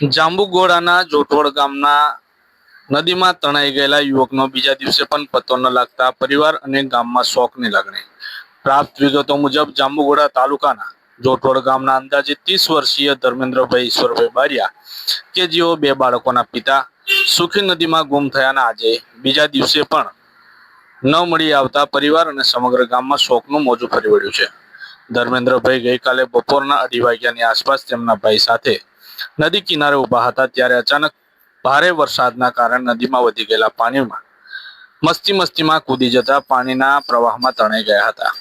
જાંબુગોળાના જોટવડ ગામના નદીમાં તણાઈ ગયેલા યુવકનો બીજા દિવસે પણ પત્તો ન લાગતા પરિવાર અને ગામમાં શોકની લાગણી. પ્રાપ્ત વિગતો મુજબ જાંબુગોડા તાલુકાના જોટવડ ગામના અંદાજે ત્રીસ વર્ષીય ધર્મેન્દ્રભાઈ ઈશ્વરભાઈ બારિયા કે જેઓ બે બાળકોના પિતા સુખી નદીમાં ગુમ થયાના આજે બીજા દિવસે પણ ન મળી આવતા પરિવાર અને સમગ્ર ગામમાં શોકનું મોજું ફરી વળ્યું છે. ધર્મેન્દ્રભાઈ ગઈકાલે બપોરના અઢી વાગ્યાની આસપાસ તેમના ભાઈ સાથે નદી કિનારે ઊભા હતા ત્યારે અચાનક ભારે વરસાદના કારણે નદીમાં વધી ગયેલા પાણીમાં મસ્તી મસ્તીમાં કૂદી જતા પાણીના પ્રવાહમાં તણાઈ ગયા હતા.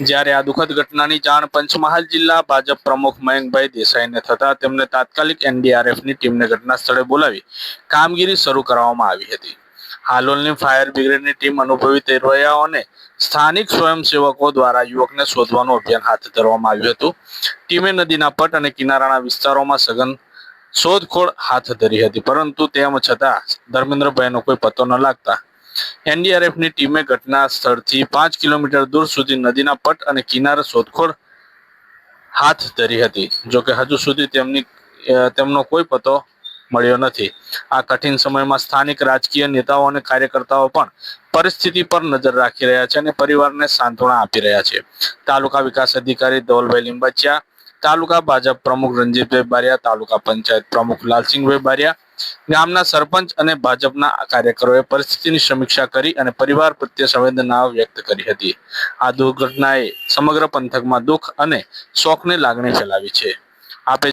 જ્યારે આ દુઃખદ ઘટનાની જાણ પંચમહાલ જિલ્લા ભાજપ પ્રમુખ મયંકભાઈ દેસાઈને થતા તેમને તાત્કાલિક એનડીઆરએફની ટીમને ઘટના સ્થળે બોલાવી કામગીરી શરૂ કરવામાં આવી હતી. હાલોલની ફાયર બ્રિગેડની ટીમ અનુભવી તૈરવૈયાઓને સ્થાનિક સ્વયંસેવકો દ્વારા યુવકને શોધવાનું અભિયાન હાથ ધરવામાં આવ્યું હતું. ટીમે નદીના પટ અને કિનારાના વિસ્તારોમાં સઘન શોધખોળ હાથ ધરી હતી. પરંતુ તેમ છતાં ધર્મેન્દ્રભાઈનો કોઈ પતો ન લાગતા એનડીઆરએફની ટીમે ઘટના સ્થળથી પાંચ કિલોમીટર દૂર સુધી નદીના પટ અને કિનારે શોધખોળ હાથ ધરી હતી. જોકે હજુ સુધી તેમની તેમનો કોઈ પતો મળ્યો નથી. આ કઠિન સમયમાં સ્થાનિક રાજકીય નેતાઓ અને કાર્યકર્તાઓ પણ પરિસ્થિતિ પર નજર રાખી રહ્યા છે અને પરિવારને સાંત્વના આપી રહ્યા છે. તાલુકા વિકાસ અધિકારી ધવલભાઈ લીંબચિયા, તાલુકા ભાજપ પ્રમુખ રણજીતભાઈ બારિયા, તાલુકા પંચાયત પ્રમુખ લાલસિંહભાઈ બારિયા, ગામના સરપંચ અને ભાજપના કાર્યકરોએ પરિસ્થિતિની સમીક્ષા કરી અને પરિવાર પ્રત્યે સંવેદના વ્યક્ત કરી હતી. આ દુર્ઘટનાએ સમગ્ર પંથકમાં દુઃખ અને શોકની લાગણી ફેલાવી છે. આપે